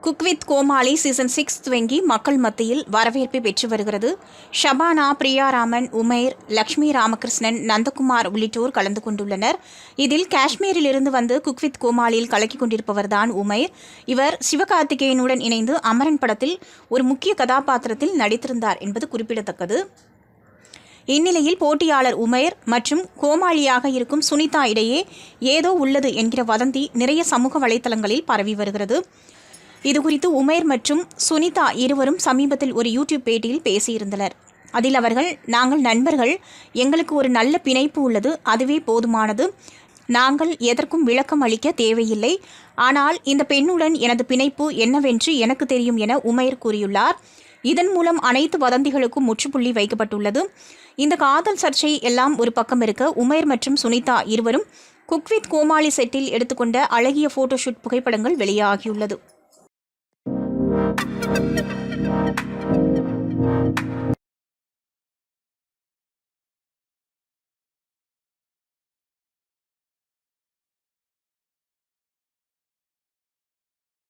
Cook with Comali season six துவங்கி மக்கள் மத்தியில் வரவேற்பை பெற்று வருகிறது. ஷபானா பிரியாராமன் உமேர் லக்ஷ்மி ராமகிருஷ்ணன் நந்தகுமார் உள்ளிட்டோர் கலந்து கொண்டுள்ளனர். இதில் காஷ்மீரிலிருந்து வந்து குக் வித் கோமாளியில் கலக்கிக் கொண்டிருப்பவர்தான் உமேர். இவர் சிவகார்த்திகேயனுடன் இணைந்து அமரன் படத்தில் ஒரு முக்கிய கதாபாத்திரத்தில் நடித்திருந்தார் என்பது குறிப்பிடத்தக்கது. இந்நிலையில் போட்டியாளர் உமேர் மற்றும் கோமாளியாக இருக்கும் சுனிதா இடையே ஏதோ உள்ளது என்கிற வதந்தி நிறைய சமூக வலைத்தளங்களில் பரவி வருகிறது. இதுகுறித்து உமேர் மற்றும் சுனிதா இருவரும் சமீபத்தில் ஒரு யூடியூப் பேட்டியில் பேசியிருந்தனர். அதில் அவர்கள் நாங்கள் நண்பர்கள் எங்களுக்கு ஒரு நல்ல பிணைப்பு உள்ளது அதுவே போதுமானது. நாங்கள் எதற்கும் விளக்கம் அளிக்க தேவையில்லை. ஆனால் இந்த பெண்ணுடன் எனது பிணைப்பு என்னவென்று எனக்கு தெரியும் என உமேர் கூறியுள்ளார். இதன் மூலம் அனைத்து வதந்திகளுக்கும் முற்றுப்புள்ளி வைக்கப்பட்டுள்ளது. இந்த காதல் சர்ச்சை எல்லாம் ஒரு பக்கம் இருக்க உமேர் மற்றும் சுனிதா இருவரும் குக் வித் கோமாளி செட்டில் எடுத்துக்கொண்ட அழகிய ஃபோட்டோஷூட் புகைப்படங்கள் வெளியாகியுள்ளது.